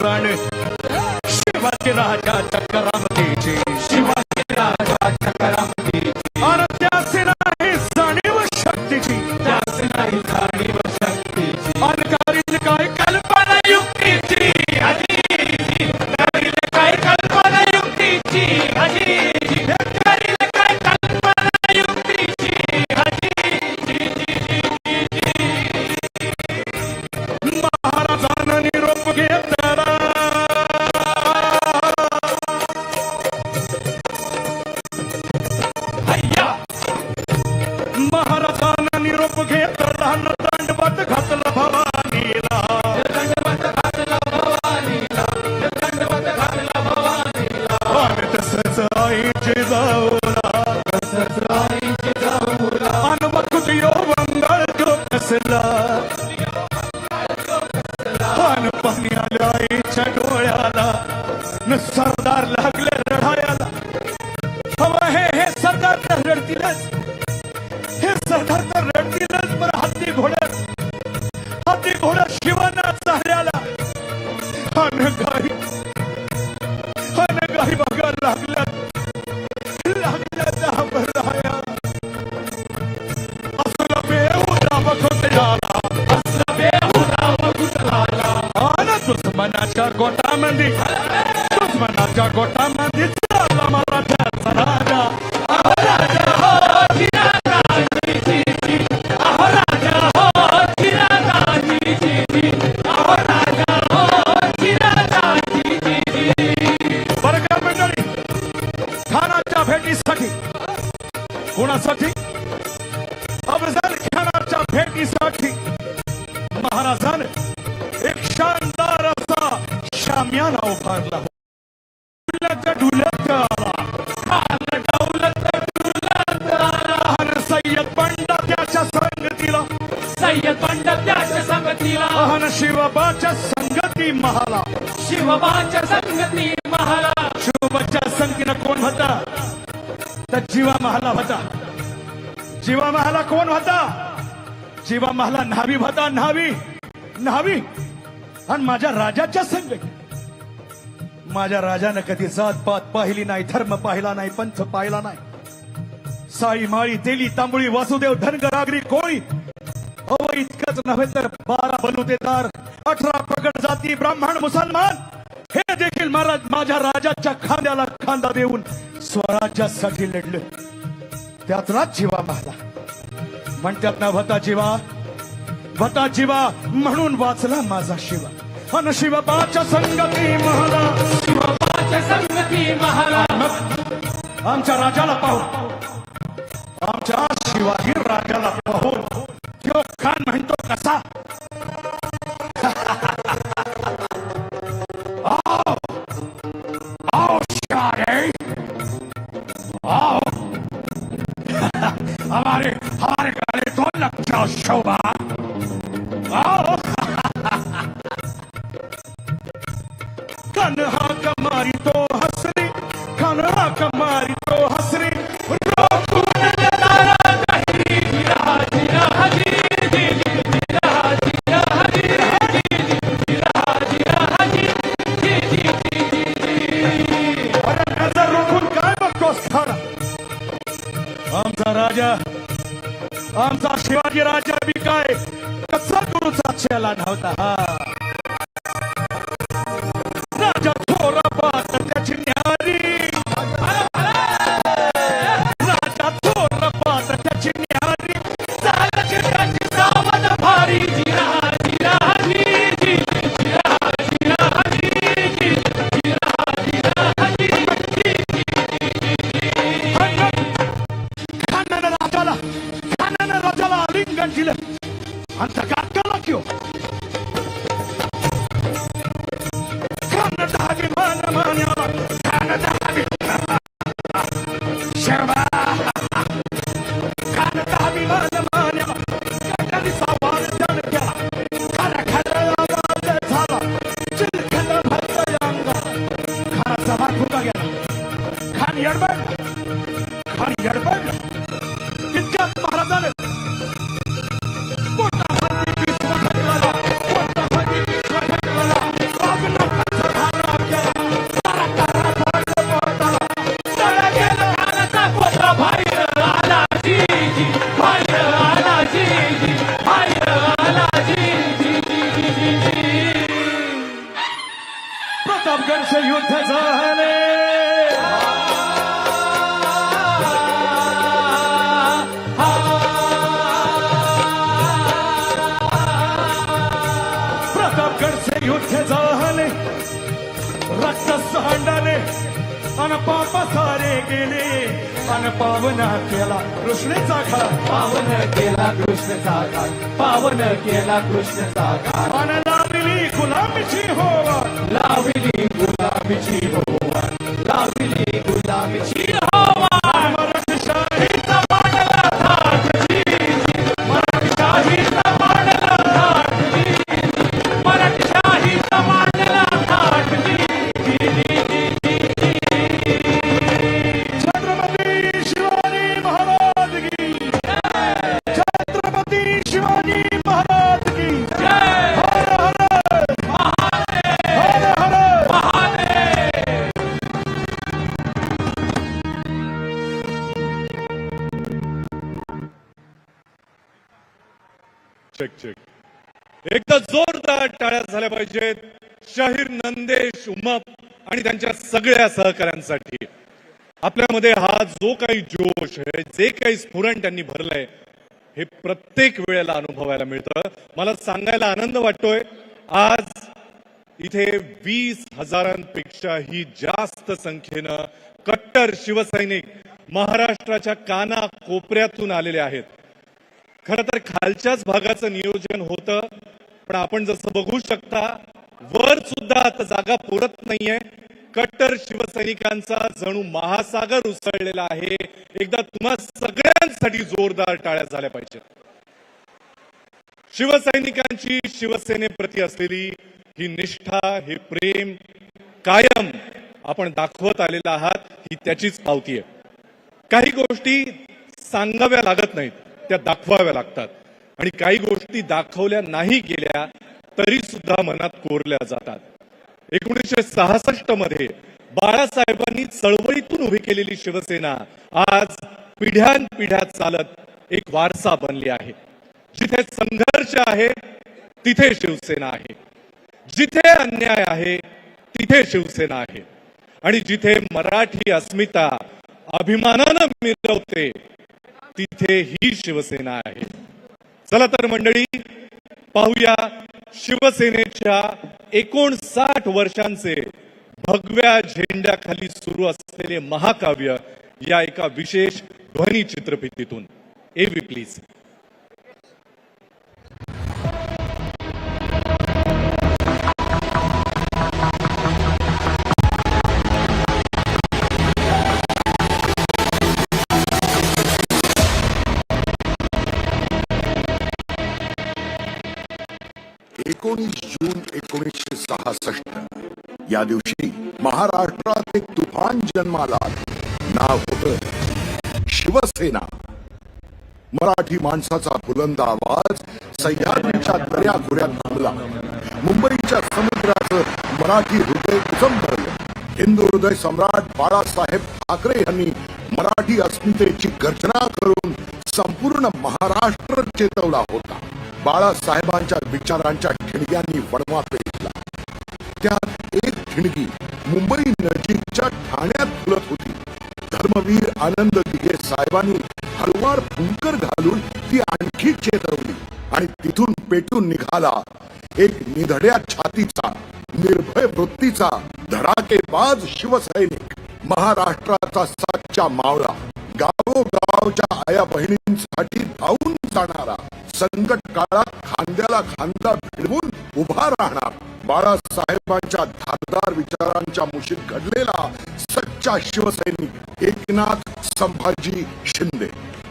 Friday. రెండు బతుకత్తులు 出て जेव्हा मला न्हावी भाता न्हावी न्हावी. आणि माझ्या राजाच्या संग. माझ्या राजानं कधी जात पात पाहिली नाही धर्म पाहिला नाही पंथ पाहिला नाही. साई माळी तेली तांबुळी वासुदेव धनगर आगरी कोळी. अव इतकंच नव्हे तर बारा बलुतेदार अठरा प्रगट जाती ब्राह्मण मुसलमान. हे देखील महाराज माझ्या राजाच्या खांद्याला खांदा देऊन स्वराज्यासाठी लढले. त्यात जीवा महाराज म्हणतात ना भता जीवा भता जीवा म्हणून वाचला माझा शिवा. अन शिवबाच्या संगती महारा शिवपाच्या संगती महारा आमच्या राजाला पाहू. आमच्या शिवाजी राजाला पाहू. किंवा खान म्हणतो कसा? spot कृष्ण कृष्णचा पावन केला कृष्ण घाट झाल्या पाहिजेत शाहीर नंदेश उमप आणि त्यांच्या सगळ्या सहकाऱ्यांसाठी. आपल्यामध्ये हा जो काही जोश आहे जे काही स्फुरण त्यांनी भरलंय हे प्रत्येक वेळेला अनुभवायला मिळतं. मला सांगायला आनंद वाटतोय. आज इथे वीस हजारांपेक्षाही जास्त संख्येनं कट्टर शिवसैनिक महाराष्ट्राच्या काना कोपऱ्यातून आलेले आहेत. खर तर खालच्याच भागाचं नियोजन होतं. पण आपण जसं बघू शकता वर सुद्धा आता जागा पुरत नाहीये. कट्टर शिवसैनिकांचा जणू महासागर उसळलेला आहे. एकदा तुम्हा सगळ्यांसाठी जोरदार टाळ्या झाल्या पाहिजेत. शिवसैनिकांची शिवसेनेप्रती असलेली ही निष्ठा हे प्रेम कायम आपण दाखवत आलेला आहात ही त्याचीच पावती आहे. काही गोष्टी सांगाव्या लागत नाहीत त्या दाखवाव्या लागतात. आणि काही गोष्टी दाखवल्या नाही गेल्या तरी सुद्धा मनात कोरल्या जातात. एकोणीसशे सहासष्टमध्ये बाळासाहेबांनी चळवळीतून उभी केलेली शिवसेना आज पिढ्यान पिढ्या चालत एक वारसा बनली आहे. जिथे संघर्ष आहे तिथे शिवसेना आहे. जिथे अन्याय आहे तिथे शिवसेना आहे. आणि जिथे मराठी अस्मिता अभिमानानं मिरवते तिथे ही शिवसेना आहे. चला तर मंडळी पाहूया शिवसेनेच्या एकोणसाठ वर्षांचे भगव्या झेंड्याखाली सुरू असलेले महाकाव्य या एका विशेष ध्वनी चित्रफितीतून. एव्ही प्लीज एकोणीस जून एकोणीसशे सहासष्ट. या दिवशी महाराष्ट्रात एक तुफान जन्माला नाव होत शिवसेना. मराठी माणसाचा बुलंद आवाज सह्याद्रीच्या दर्याखोऱ्यात थांबला. मुंबईच्या समुद्राचं मराठी हृदय उचम भरलं हिंदू हृदय सम्राट बाळासाहेब ठाकरे यांनी मराठी अस्मितेची गर्जना करून संपूर्ण महाराष्ट्र चेतवला होता. बाळासाहेबांच्या विचारांच्या ठिणग्यांनी वणवा पेटला त्यात एक ठिणगी मुंबई नजीकच्या ठाण्यात फुलत होती. धर्मवीर आनंद दिघे साहेबांनी हलवार फुंकर घालून ती आणखी चेतवली आणि तिथून पेटून निघाला. एक निधड्या छातीचा निर्भय वृत्तीचा धडाकेबाज शिवसैनिक महाराष्ट्राचा सातच्या मावळा गावोगावच्या आया बहिणींसाठी धावून जाणारा. संकट काळात खांद्याला खांदा भिडवून उभा राहणार. बाळासाहेबांच्या धारदार विचारांच्या मुशीत घडलेला सच्चा शिवसैनिक एकनाथ संभाजी शिंदे.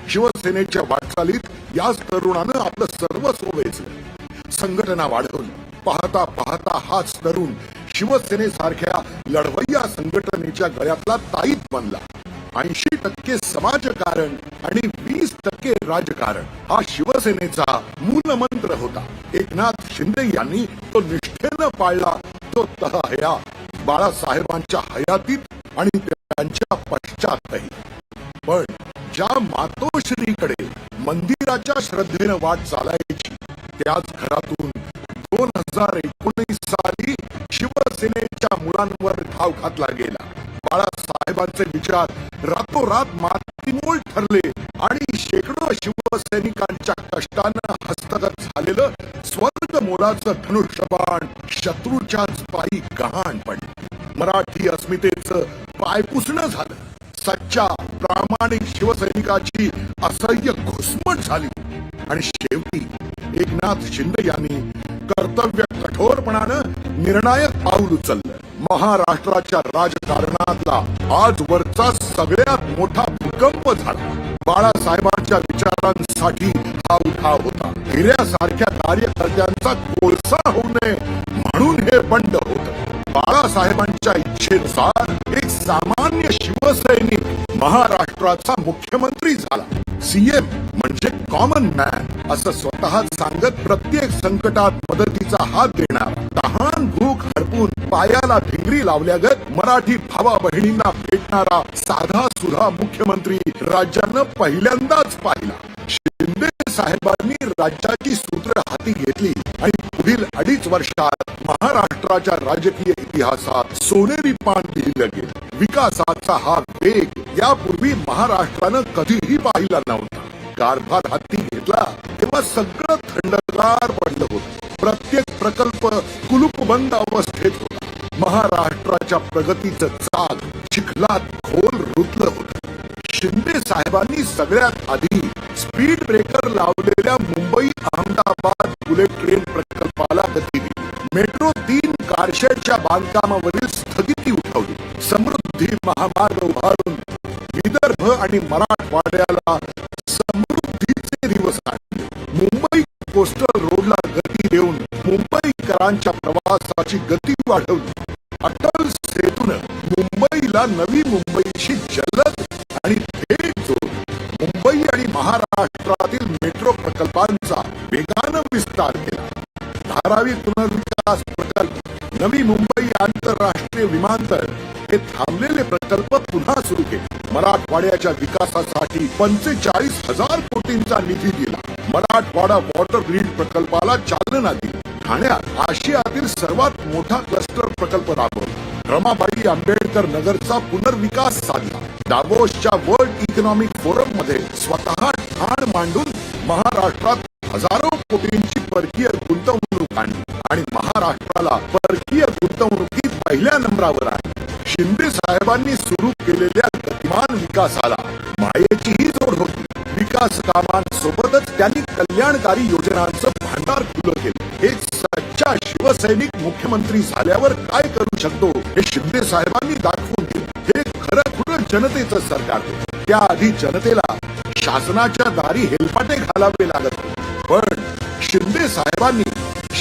शिवसेनेच्या वाटचालीत याच तरुणानं आपलं सर्वस्व वेचलं. संघटना वाढवली. पाहता पाहता हाच तरुण शिवसेनेसारख्या लढवय्या संघटनेच्या गळ्यातला ताईत बनला. ऐंशी टक्के समाजकारण आणि वीस टक्के राजकारण हा शिवसेनेचा मूलमंत्र होता. एकनाथ शिंदे यांनी तो निष्ठेनं पाळला. तो तहया बाळासाहेबांच्या हयातीत आणि त्यांच्या पश्चातही. पण ज्या मातोश्रीकडे मंदिराच्या श्रद्धेनं वाट चालायची त्याच घरातून दोन हजार एकोणीस साली शिवसेनेच्या मुलांवर घाव घातला गेला. बाळासाहेबांचे विचार रातोरात मातीमोल ठरले आणि शेकडो शिवसैनिकांच्या कष्टानं हस्तगत झालेलं स्वर्ग मोलाचं धनुष्यबाण शत्रूच्याच पायी गहाण पडलं. मराठी अस्मितेचं पायपुसणं झालं. सच्चा प्रामाणिक शिवसैनिकाची असह्य घुसमट झाली. आणि शेवटी एकनाथ शिंदे यांनी कर्तव्य कठोरपणानं निर्णायक पाऊल उचललं. महाराष्ट्राच्या राजकारणातला आजवरचा सगळ्यात मोठा भूकंप झाला. बाळासाहेबांच्या विचारांसाठी हा उठाव होता. हिऱ्यासारख्या कार्यकर्त्यांचा कोळसा होऊ नये म्हणून हे बंड होत. बाळासाहेबांच्या इच्छेनुसार एक सामान्य शिवसैनिक महाराष्ट्राचा मुख्यमंत्री झाला. सीएम म्हणजे कॉमन मॅन असं स्वतः सांगत प्रत्येक संकटात मदतीचा हात देणार. तहान भूक हरपून पायाला ढिंगरी लावल्यागत मराठी भावा बहिणींना भेटणारा साधा सुधा मुख्यमंत्री राज्यानं पहिल्यांदाच पाहिला. शिंदे साहेबांनी राज्याची सूत्र हाती घेतली आणि पुढील अडीच वर्षात महाराष्ट्राच्या राजकीय इतिहासात सोनेरी पान लिहिलं गेलं. विकासाचा हा वेग यापूर्वी महाराष्ट्रानं कधीही पाहिला नव्हता. कारभार हाती घेतला तेव्हा सगळं थंडगार पडलं होतं. प्रत्येक प्रकल्प कुलूपबंद अवस्थेत होता. महाराष्ट्राच्या प्रगतीचं चाक चिखलात खोल रुतलं होतं. शिंदे साहेबांनी सगळ्यात आधी स्पीड ब्रेकर लावलेल्या मुंबई अहमदाबाद बुलेट ट्रेन प्रकल्पाला गती दिली. मेट्रो तीन कारशेडच्या बांधकामावरील स्थगिती उठवली. समृद्धी महामार्ग उभारून विदर्भ आणि मराठवाड्याला समृद्धीचे दिवस आणले. मुंबई कोस्टल रोडला गती देऊन मुंबईकरांच्या प्रवासाची गती वाढवली. अटल सेतून मुंबईला नवी मुंबईशी महाराष्ट्रातील मेट्रो प्रकल्पांचा वेगानं विस्तार केला. धारावी पुनर्विकास प्रकल्प नवी मुंबई आंतरराष्ट्रीय विमानतळ हे थांबलेले प्रकल्प पुन्हा सुरू केले. मराठवाड्याच्या विकासासाठी पंचेचाळीस हजार कोटींचा निधी दिला. मराठवाडा वॉटर ग्रीड प्रकल्पाला चालना दिली. ठाण्यात आशियातील सर्वात मोठा क्लस्टर प्रकल्प राबवला. रमाबाई आंबेडकर नगरचा पुनर्विकास साधला. दाबोसच्या वर्ल्ड इकॉनॉमिक फोरममध्ये स्वतः ठाण मांडून महाराष्ट्रात हजारो कोटींची परकीय गुंतवणूक आणली आणि महाराष्ट्राला परकीय गुंतवणुकीत पहिल्या नंबरावर आणली. शिंदे साहेबांनी सुरू केलेल्या गतिमान विकासाला मायेचीही जोड होती. विकास कामांसोबतच त्यांनी कल्याणकारी योजनांचं भांडार खुलं केलं. शिवसैनिक मुख्यमंत्री झाल्यावर काय करू शकतो हे शिंदे साहेबांनी दाखवून दिले. हे खरं खुरं जनतेचं सरकार त्याआधी जनतेला शासनाच्या दारी हेलपाटे घालावे लागत पण शिंदे साहेबांनी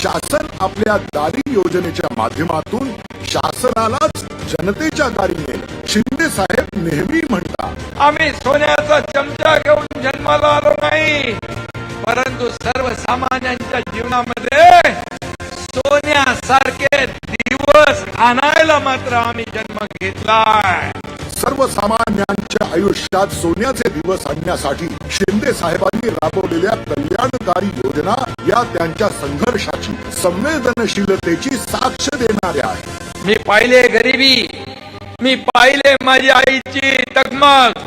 शासन आपल्या दारी योजनेच्या माध्यमातून शासनालाच जनतेच्या दारी नेलं शिंदे साहेब नेहमी म्हणतात आम्ही सोन्याचा चमचा घेऊन जन्माला आलो नाही परंतु सर्वसामान्यांच्या जीवनामध्ये सोन्यासारखे दिवस आणायला मात्र आम्ही जन्म घेतलाय. सर्वसामान्यांच्या आयुष्यात सोन्याचे दिवस आणण्यासाठी शिंदे साहेबांनी राबवलेल्या कल्याणकारी योजना या त्यांच्या संघर्षाची संवेदनशीलतेची साक्ष देणाऱ्या आहेत. मी पाहिले गरिबी मी पाहिले माझ्या आईची तगमग.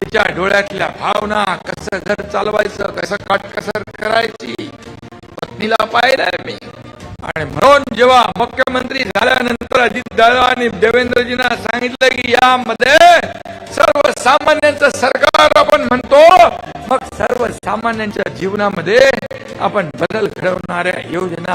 तिच्या डोळ्यातल्या भावना कसं घर चालवायचं कसं काटकसर करायची पत्नीला पाहिलंय मी. आणि म्हणून जेव्हा मुख्यमंत्री झाल्यानंतर अजित दादा आणि देवेंद्रजींना सांगितलं की यामध्ये सर्वसामान्यांचं सरकार आपण म्हणतो मग सर्वसामान्यांच्या जीवनामध्ये आपण बदल घडवणाऱ्या योजना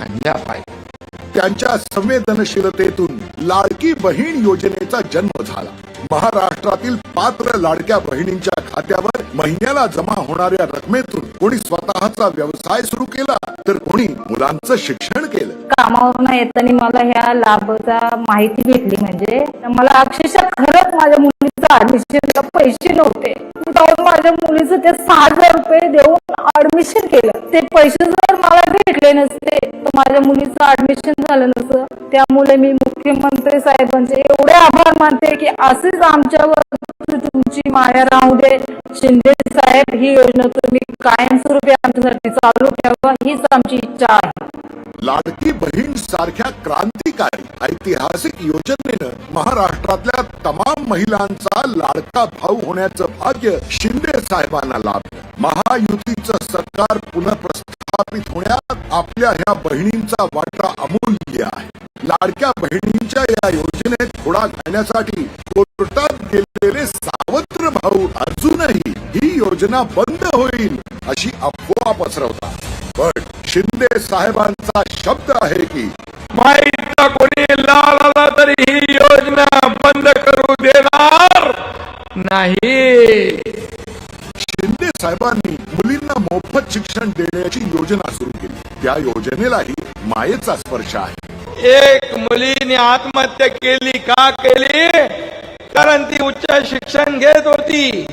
आणल्या पाहिजे त्यांच्या संवेदनशीलतेतून लाडकी बहीण योजनेचा जन्म झाला. महाराष्ट्रातील पात्र लाडक्या बहिणींच्या खात्यावर महिन्याला जमा होणाऱ्या रकमेतून कोणी स्वतःचा व्यवसाय सुरू केला तर कोणी मुलांचं शिक्षण केलं. कामावरून येताना मला ह्या लाभाचा माहिती भेटली म्हणजे मला अक्षरशः खरंच माझ्या ऍडमिशनला पैसे नव्हते. जाऊन माझ्या मुलीचं ते सहा हजार रुपये देऊन ऍडमिशन केलं. ते पैसे जर मला भेटले नसते तर माझ्या मुलीचं ऍडमिशन झालं नसतं. त्यामुळे मी मुख्यमंत्री साहेबांचे एवढे आभार मानते की असेच आमच्यावर तुमची माया राहू दे. शिंदे साहेब ही योजना तुम्ही कायमस्वरूपी आमच्यासाठी चालू ठेवा हीच आमची इच्छा आहे. लाडकी बहीण सारख्या क्रांतिकारी ऐतिहासिक योजनेनं महाराष्ट्रातल्या तमाम महिलांचा लाडका भाऊ होण्याचं भाग्य शिंदे साहेबांना लाभलं. महायुतीचं सरकार पुनर्प्रस्थापित होण्यात आपल्या ह्या बहिणींचा वाटा अमूल्य आहे. लाडक्या बहिणींच्या या योजनेत थोडा घालण्यासाठी कोर्टात गेलेले सावत्र भाऊ अजूनही ही योजना बंद होईल अशी अफवा पसरवतात. पण शिंदे साहेबांचा शब्द आहे की माईचा कोणी लाल आला तरी ही योजना बंद करू देणार नाही. शिंदे साहेबांनी मुलींना मोफत शिक्षण देण्याची योजना सुरू केली. त्या योजनेलाही मायेचा स्पर्श आहे. एक मुलीने आत्महत्या केली का केली? कारण ती उच्च शिक्षण घेत होती.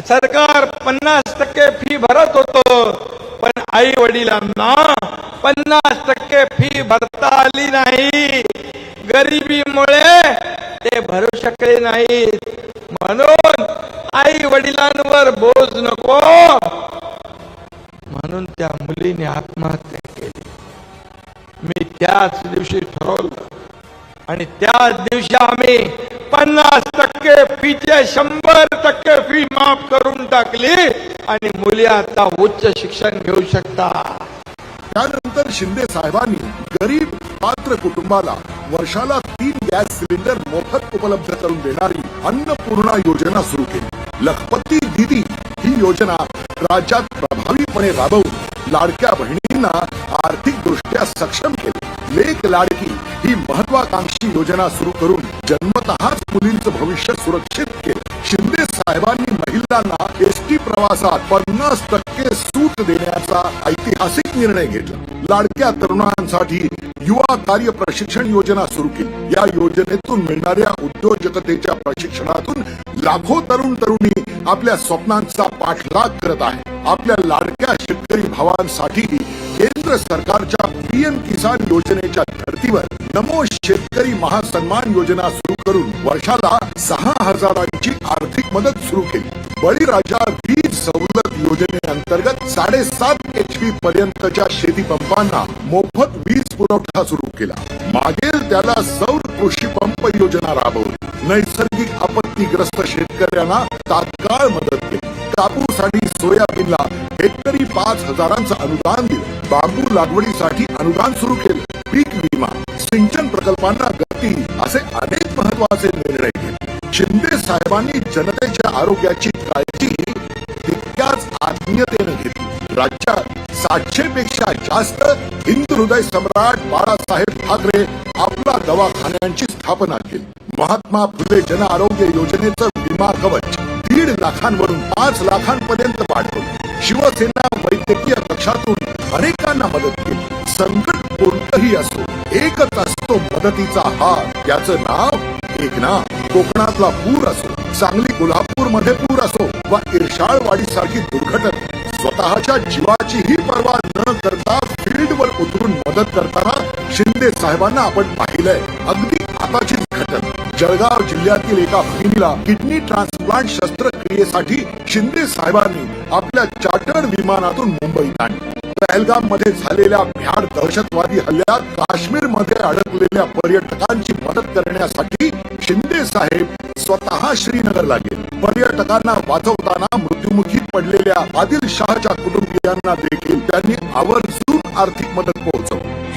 सरकार पन्नास टक्के फी भरत होतो. पण आई वडिलांना पन्नास टक्के फी भरता आली नाही. गरिबीमुळे ते भरू शकले नाहीत. म्हणून आई वडिलांवर बोज नको. म्हणून त्या मुलीने आत्महत्या केली. मी त्याच दिवशी ठरवलं. आणि त्याच दिवशी आम्ही पन्नास टक्के फीचे शंभर टक्के फी माफ करून टाकली आणि मुली आता उच्च शिक्षण घेऊ शकता. त्यानंतर शिंदे साहेबांनी गरीब पात्र कुटुंबाला वर्षाला तीन गॅस सिलेंडर मोफत उपलब्ध करून देणारी अन्नपूर्णा योजना सुरू केली. लखपती दिदी ही योजना राज्यात प्रभावीपणे राबवून लाडक्या बहिणींना आर्थिक दृष्ट्या सक्षम केले. लेख लाडकी ही महत्वाकांक्षी योजना सुरू करून जन्मतःच मुलींचं भविष्य सुरक्षित केलं. शिंदे साहेबांनी महिलांना एसटी प्रवासात पन्नास टक्के सूट देण्याचा ऐतिहासिक निर्णय घेतला. लाडक्या तरुणांसाठी युवा कार्य प्रशिक्षण योजना सुरू केली. या योजनेतून मिळणाऱ्या उद्योजकतेच्या प्रशिक्षणातून लाखो तरुण तरुणी आपल्या स्वप्नांचा पाठलाग करत आहे आपल्या लाडक्या शेतकरी भावांसाठी केंद्र सरकारच्या पीएम किसान योजनेच्या धर्तीवर नमो शेतकरी महासन्मान योजना सुरू करून वर्षाला सहा हजारांची आर्थिक मदत सुरू केली. बळीराजा वीज सवलत योजनेअंतर्गत साडेसात एच पी पर्यंतच्या शेतीपंपांना मोफत वीज पुरवठा सुरू केला. मागेल त्याला सौ कृषी पंप योजना राबवली. नैसर्गिक आपत्तीग्रस्त शेतकऱ्यांना तात्काळ मदत केली. कापूस आणि सोयाबीनला हेक्टरी पाच हजारांचं अनुदान दिलं. बांबू लागवडीसाठी अनुदान सुरू केलं. पीक विमा सिंचन प्रकल्पांना गती असे अनेक महत्त्वाचे निर्णय घेतले. शिंदे साहेबांनी जनतेच्या आरोग्याची काळजी तितक्याच आत्मीयतेनं घेतली. राज्यात सातशे पेक्षा जास्त हिंदू हृदय सम्राट बाळासाहेब ठाकरे आपला दवाखान्यांची स्थापना केली. महात्मा फुले जन आरोग्य योजनेचं विमा कवच दीड लाखांवरून पाच लाखांपर्यंत वाढवलं शिवसेना वैद्यकीय कक्षातून अनेकांना मदत केली. संकट कोणतंही असो एकच असतो मदतीचा हात. याचं नाव एकना कोकणातला पूर असो सांगली कोल्हापूरमध्ये पूर असो वा इर्शाळवाडी सारखी दुर्घटना स्वतःच्या जीवाचीही पर्वा न करता फील्डवर उतरून मदत करताना शिंदे साहेबांना आपण पाहिलंय. अगदी आताचीच घटना. जळगाव जिल्ह्यातील एका भगिनीला किडनी ट्रान्सप्लांट शस्त्रक्रियेसाठी शिंदे साहेबांनी आपल्या चार्टर्ड विमानातून मुंबईत आणली. पहलगाममध्ये झालेल्या भ्याड दहशतवादी हल्ल्यात काश्मीरमध्ये अडकलेल्या पर्यटकांची मदत करण्यासाठी शिंदे साहेब स्वतः श्रीनगरला गेले. पर्यटकांना वाचवताना मृत्युमुखी पडलेल्या आदिल शहाच्या कुटुंबियांना देखील त्यांनी आवर्जून आर्थिक मदत पोहोचवली.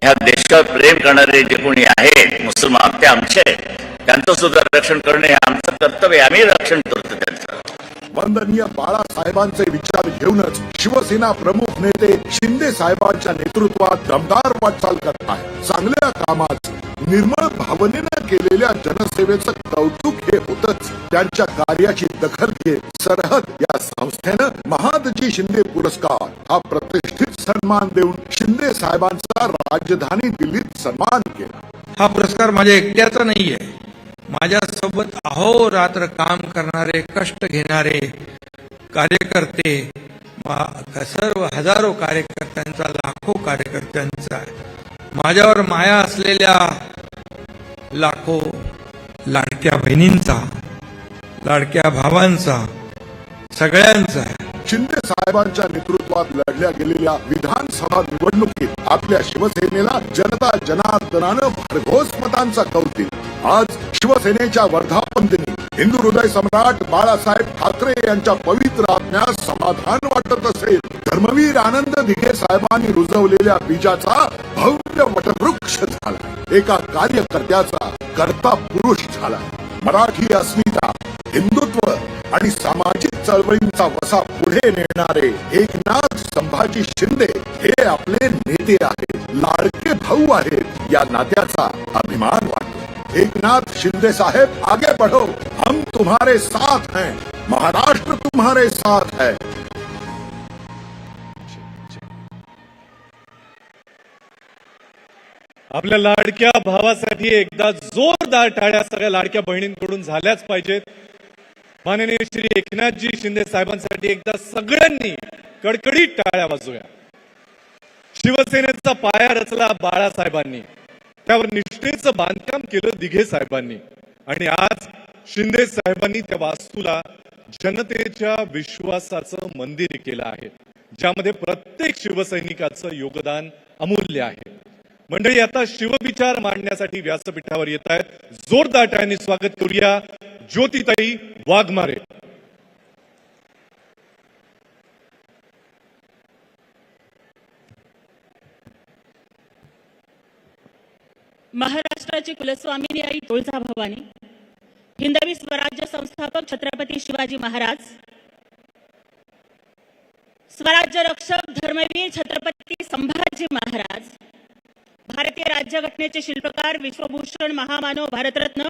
ह्या देशावर प्रेम करणारे जे कोणी आहेत मुसलमान ते आमचे आहेत. त्यांचं सुद्धा रक्षण करणे हे आमचं कर्तव्य आम्ही रक्षण करतो त्यांचं वंदनीय बाळासाहेबांचे विचार घेऊनच शिवसेना प्रमुख नेते शिंदे साहेबांच्या नेतृत्वात दमदार वाटचाल करत आहे चांगल्या कामात निर्मळ भावनेनं केलेल्या जनसेवेचं कौतुक हे होतच. त्यांच्या कार्याची दखल घेत सरहद या संस्थेनं महादजी शिंदे पुरस्कार हा प्रतिष्ठित सन्मान देऊन शिंदे साहेबांचा राजधानी दिल्लीत सन्मान केला. हा पुरस्कार माझ्या एकट्याचा नाहीये. माझ्यासोबत अहोरात्र काम करणारे कष्ट घेणारे कार्यकर्ते सर्व हजारो कार्यकर्त्यांचा लाखो कार्यकर्त्यांचा माझ्यावर माया असलेल्या लाखो लाडक्या बहिणींचा लाडक्या भावांचा सगळ्यांचा. शिंदे साहेबांच्या नेतृत्वात लढल्या गेलेल्या विधानसभा निवडणुकीत आपल्या शिवसेनेला जनता जनार्दनानं भरघोस मतांचा कौल आज शिवसेनेच्या वर्धापन दिनी हिंदू हृदय सम्राट बाळासाहेब ठाकरे यांच्या पवित्र आत्म्यास समाधान वाटत असेल. धर्मवीर आनंद दिघे साहेबांनी रुजवलेल्या बीजाचा भव्य वटवृक्ष झाला. एका कार्यकर्त्याचा कर्ता पुरुष झाला. मराठी अस्मिता हिंदुत्व आणि सामाजिक चळवळींचा वसा पुढे नेणारे एकनाथ संभाजी शिंदे हे आपले नेते आहेत. लाडके भाऊ आहेत. या नात्याचा अभिमान वाटतो. एकनाथ शिंदे साहेब आगे बढ़ो। हम तुम्हारे साथ हैं। महाराष्ट्र तुम्हारे साथ है। आपल्या लाडक्या भावासाठी एकदा जोरदार टाळ्या सगळ्या लाडक्या बहिणींकडून झाल्याच पाहिजेत. माननीय श्री एकनाथजी शिंदे साहेबांसाठी एकदा सगळ्यांनी कडकडीत टाळ्या वाजूया शिवसेनेचा पाया रचला बाळासाहेबांनी. त्यावर निष्ठेचं बांधकाम केलं दिघे साहेबांनी. आणि आज शिंदे साहेबांनी त्या वास्तूला जनतेच्या विश्वासाचं मंदिर केलं आहे. ज्यामध्ये प्रत्येक शिवसैनिकाचं योगदान अमूल्य आहे. मंडळी आता शिवविचार मांडण्यासाठी व्यासपीठावर येत आहेत. जोरदार टाळ्यांनी स्वागत करूया. ज्योतिताई वाघमारे. महाराष्ट्राची कुलस्वामिनी आई तुळजा भवानी हिंदवी स्वराज्य संस्थापक छत्रपती शिवाजी महाराज स्वराज्य रक्षक धर्मवीर छत्रपती संभाजी महाराज भारतीय राज्यघटनेचे शिल्पकार विश्वभूषण महामानव भारतरत्न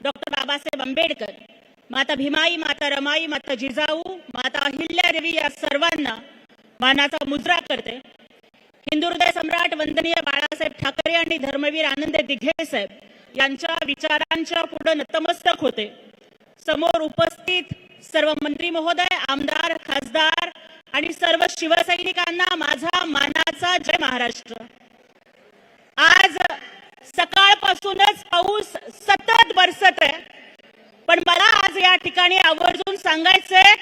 डॉक्टर बाबासाहेब आंबेडकर माता भीमाई माता रमाई माता जिजाऊ माता अहिल्या देवी या सर्वांना मानाचा मुजरा करते. हिंदुहृदय सम्राट वंदनीय बाळासाहेब ठाकरे आणि धर्मवीर आनंद दिघे साहेब यांच्या विचारांच्या पुढे नतमस्तक होते. समोर उपस्थित सर्व मंत्री महोदय आमदार खासदार आणि सर्व शिवसैनिकांना माझा मानाचा जय महाराष्ट्र. आज सकाळपासूनच पाऊस सतत बरसत आहे. पण मला आज या ठिकाणी आवर्जून सांगायचंय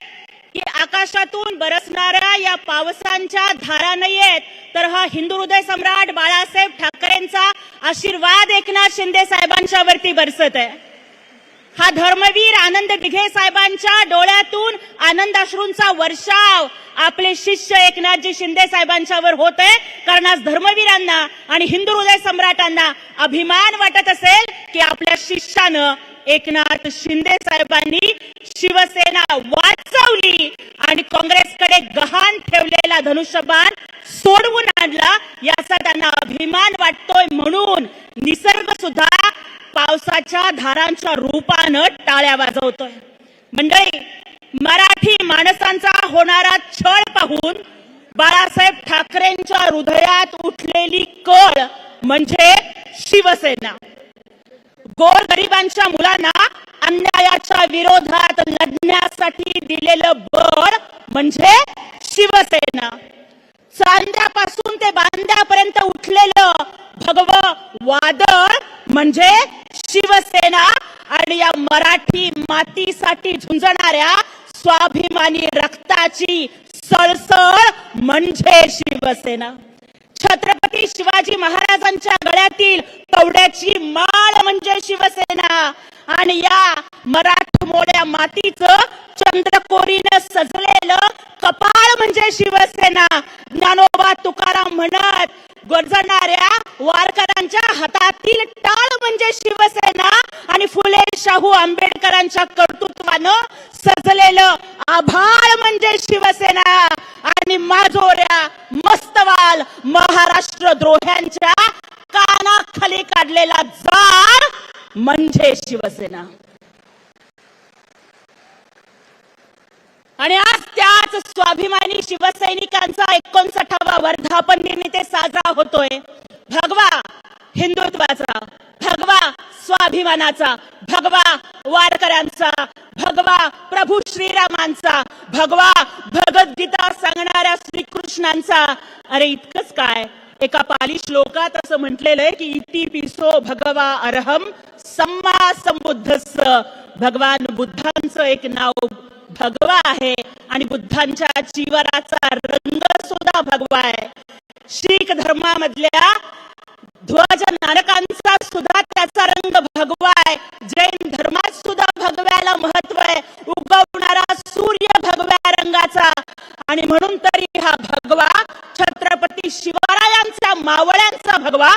की आकाशातून बरसणाऱ्या या पावसांच्या धारा नाही आहेत तर हा हिंदू हृदय सम्राट बाळासाहेब ठाकरेंचा आशीर्वाद एकनाथ शिंदे साहेबांच्या वरती बरसत आहे. हा धर्मवीर आनंद दिघे साहेबांच्या डोळ्यातून आनंदाश्रूंचा वर्षाव आपले शिष्य एकनाथजी शिंदे साहेबांच्यावर होत आहे. कारण आज धर्मवीरांना आणि हिंदू हृदय सम्राटांना अभिमान वाटत असेल की आपल्या शिष्यानं एकनाथ शिंदे साहेबांनी शिवसेना वाचवली आणि काँग्रेसकडे गहाण ठेवलेला धनुष्यबाण सोडवून आणला याचा त्यांना अभिमान वाटतोय. म्हणून निसर्ग सुद्धा पावसाच्या धारांच्या रूपानं टाळ्या वाजवतोय. मंडळी मराठी माणसांचा होणारा छळ पाहून बाळासाहेब ठाकरेंच्या हृदयात उठलेली कळ म्हणजे शिवसेना. गोरगरिबांच्या मुलांना अन्यायाच्या विरोधात लढण्यासाठी दिलेलं बळ म्हणजे शिवसेना. चांद्यापासून ते बांद्यापर्यंत उठलेलं भगव वादळ म्हणजे शिवसेना आणि या मराठी मातीसाठी झुंजणाऱ्या स्वाभिमानी रक्ताची सळसळ म्हणजे शिवसेना. छत्रपती शिवाजी महाराजांच्या गळ्यातील कवड्याची माळ म्हणजे शिवसेना. आणि या मराठी मोड्या मातीचं चंद्रकोरीनं सजलेलं कपाळ म्हणजे शिवसेना. ज्ञानोबा तुकाराम म्हणत गरजणाऱ्या वारकऱ्यांच्या हातातील टाळ म्हणजे शिवसेना. आणि फुले शाहू आंबेडकरांच्या कर्तृत्वानं सजलेलं आभाळ म्हणजे शिवसेना. आणि माजोऱ्या मस्तवाल महाराष्ट्र द्रोह्यांच्या कानाखाली काढलेला जाळ म्हणजे शिवसेना. आणि आज त्याच स्वाभिमानी शिवसैनिकांचा एकोणसाठावा वर्धापन दिन इथे साजरा होतोय. भगवा हिंदुत्वाचा. भगवा स्वाभिमानाचा भगवा वारकऱ्यांचा भगवा प्रभू श्रीरामांचा भगवा भगवद्गीता सांगणाऱ्या श्रीकृष्णांचा. अरे इतकंच काय? एका पाली श्लोकात असं म्हटलेलं आहे की इति पिसो भगवा अरहम सम्मा संबुद्धस भगवान बुद्धांचं एक नाव भगवा आहे आणि बुद्धांच्या जीवनाचा रंग सुद्धा भगवा आहे. शीख धर्मामधल्या ध्वज नानकांचा सुद्धा त्याचा रंग भगवा आहे जैन धर्मात सुद्धा भगव्याला महत्त्व आहे. उगव आणि म्हणून तरी हा भगवा छत्रपती शिवरायांचा मावळ्यांचा भगवा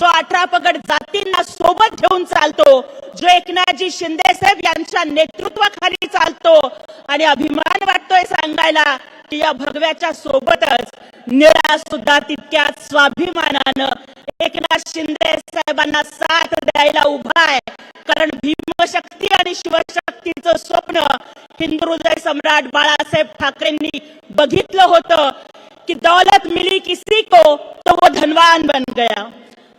जो अठरा पगड जातींना सोबत घेऊन चालतो जो एकनाथजी शिंदे साहेब यांच्या नेतृत्वाखाली चालतो. आणि अभिमान वाटतोय सांगायला की या भगव्याच्या सोबतच निळा सुद्धा तितक्याच स्वाभिमानानं एकनाथ शिंदे साहेबांना साथ द्यायला उभा आहे. कारण भीमशक्ती आणि शिवशक्तीचं स्वप्न हिंदू हृदय सम्राट बाळासाहेब ठाकरेंनी बघितलं होतं, कि दौलत मिली किसी को तो वो धनवान बन गया।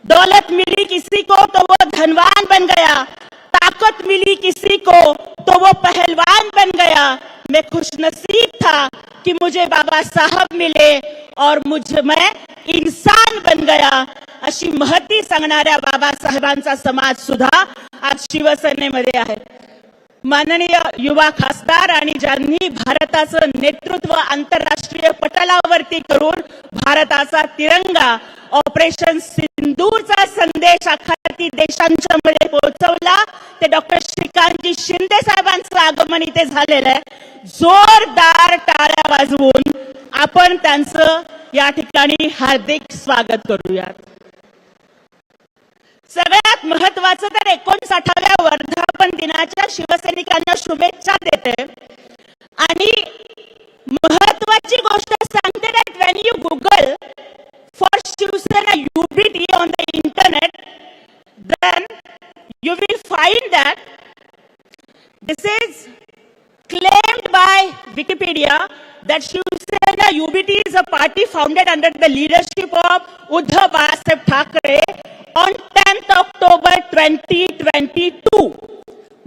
दौलत मिली किसी को तो वो धनवान बन गया। ताकत मिली किसी को तो वो पहलवान बन गया। मैं खुशनसीब था कि मुझे बाबा साहब मिले और मुझ मैं इंसान बन गया। अशी महती सांगणाऱ्या बाबासाहेबांचा समाज सुद्धा आज शिवसेनेमध्ये आहे। माननीय युवा खासदार आणि ज्यांनी भारताचं नेतृत्व आंतरराष्ट्रीय पटलावरती करून भारताचा तिरंगा ऑपरेशन सिंदूरचा संदेश आखाती देशांच्या मध्ये पोहोचवला ते डॉक्टर श्रीकांतजी शिंदे साहेबांचं आगमन इथे झालेलं आहे. जोरदार टाळ्या वाजवून आपण त्यांचं या ठिकाणी हार्दिक स्वागत करूयात. सगळ्यात महत्वाचं तर एकोणसाठाव्या वर्धापन दिनाच्या शिवसैनिकांना शुभेच्छा देते. आणि महत्वाची गोष्ट सांगते that when you Google for Shiv Sena UBT on the internet then you will find that this is claimed by Wikipedia that Shiv Sena UBT is a party founded under the leadership of Uddhav Basep Thackeray on twenty twenty two.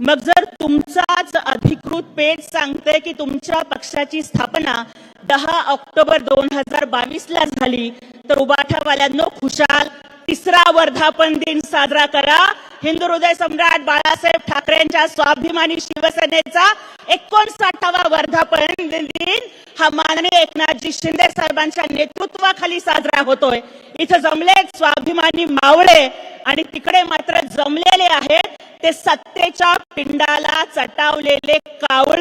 मग जर तुमचाच अधिकृत page सांगते की तुमच्या पक्षाची स्थापना दहा ऑक्टोबर दोन हजार बावीस ला झाली तर उबाठावाल्यांनो खुशाल तिसरा वर्धापन दिन साजरा करा. हिंदू हृदय सम्राट बाळासाहेब ठाकरेंच्या स्वाभिमानी शिवसेनेचा एकोणसाठावा वर्धापन दिन. हा माननीय एकनाथजी शिंदे साहेबांच्या नेतृत्वाखाली साजरा होतोय. इथं जमले स्वाभिमानी मावळे आणि तिकडे मात्र जमलेले आहेत. ते सत्तेच्या पिंडाला चटावलेले कावळे.